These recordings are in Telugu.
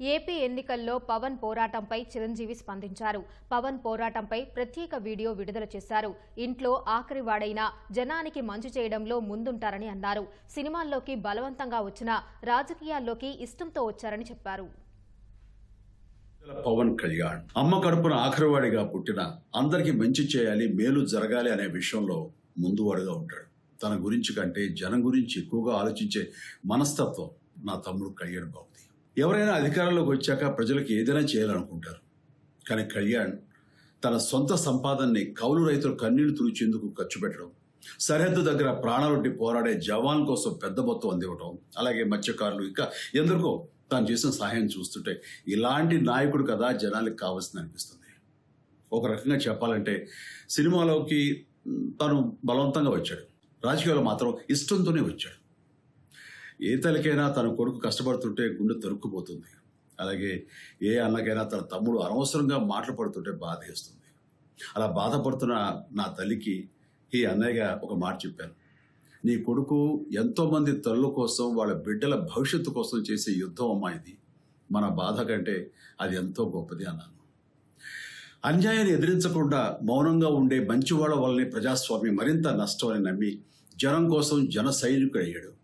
ఏపీ ఎన్నికల్లో పవన్ పోరాటంపై చిరంజీవి స్పందించారు. పవన్ పోరాటంపై ప్రత్యేక వీడియో విడుదల చేశారు. ఇంట్లో ఆఖరివాడైన జనానికి మంచి చేయడంలో ముందుంటారని అన్నారు. సినిమాల్లోకి బలవంతంగా వచ్చినా రాజకీయాల్లోకి ఇష్టంతో వచ్చారని చెప్పారు. పవన్ కళ్యాణ్ అమ్మ కడుపున ఆఖరివాడిగా పుట్టిన అందరికీ మంచి చేయాలి మేలు జరగాలి అనే విషయంలో ముందువాడుగా ఉంటాడు. తన గురించి కంటే జనం గురించి ఎక్కువగా ఆలోచించే మనస్తత్వం నా తమ్ముడు కళ్యాణ్ బాబుది. ఎవరైనా అధికారంలోకి వచ్చాక ప్రజలకు ఏదైనా చేయాలనుకుంటారు. కానీ కళ్యాణ్ తన సొంత సంపాదనని కౌలు రైతులు కన్నీళ్ళు తుడిచేందుకు ఖర్చు పెట్టడం సరిహద్దు దగ్గర ప్రాణాలొడ్డి పోరాడే జవాన్ కోసం పెద్ద మొత్తం అందివ్వటం అలాగే మత్స్యకారులు ఇంకా ఎందరికో తాను చేసిన సహాయం చూస్తుంటే ఇలాంటి నాయకుడు కదా జనానికి కావాల్సింది అనిపిస్తుంది. ఒక రకంగా చెప్పాలంటే సినిమాలోకి తను బలవంతంగా వచ్చాడు. రాజకీయాలు మాత్రం ఇష్టంతోనే వచ్చాడు. ఏ తల్లికైనా తన కొడుకు కష్టపడుతుంటే గుండె తరుక్కుపోతుంది. అలాగే ఏ అన్నకైనా తన తమ్ముడు అనవసరంగా మాటలు పడుతుంటే బాధ వేస్తుంది. అలా బాధపడుతున్న నా తల్లికి ఈ అన్నయ్యగా ఒక మాట చెప్పాను నీ కొడుకు ఎంతోమంది తల్లుల కోసం వాళ్ళ బిడ్డల భవిష్యత్తు కోసం చేసే యుద్ధం అమ్మా ఇది. మన బాధ కంటే అది ఎంతో గొప్పది అన్నాను. అన్యాయాన్ని ఎదిరించకుండా మౌనంగా ఉండే మంచివాళ్ళ వల్లనే ప్రజాస్వామ్యం మరింత నష్టం అని నమ్మి జనం కోసం జన సైనికుడు అయ్యాడు.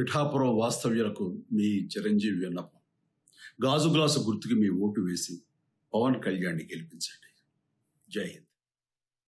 పిఠాపురం వాస్తవ్యులకు మీ చిరంజీవి విన్నపం గాజు గ్లాసు గుర్తుకి మీ ఓటు వేసి పవన్ కళ్యాణ్ని గెలిపించండి. జై హింద్.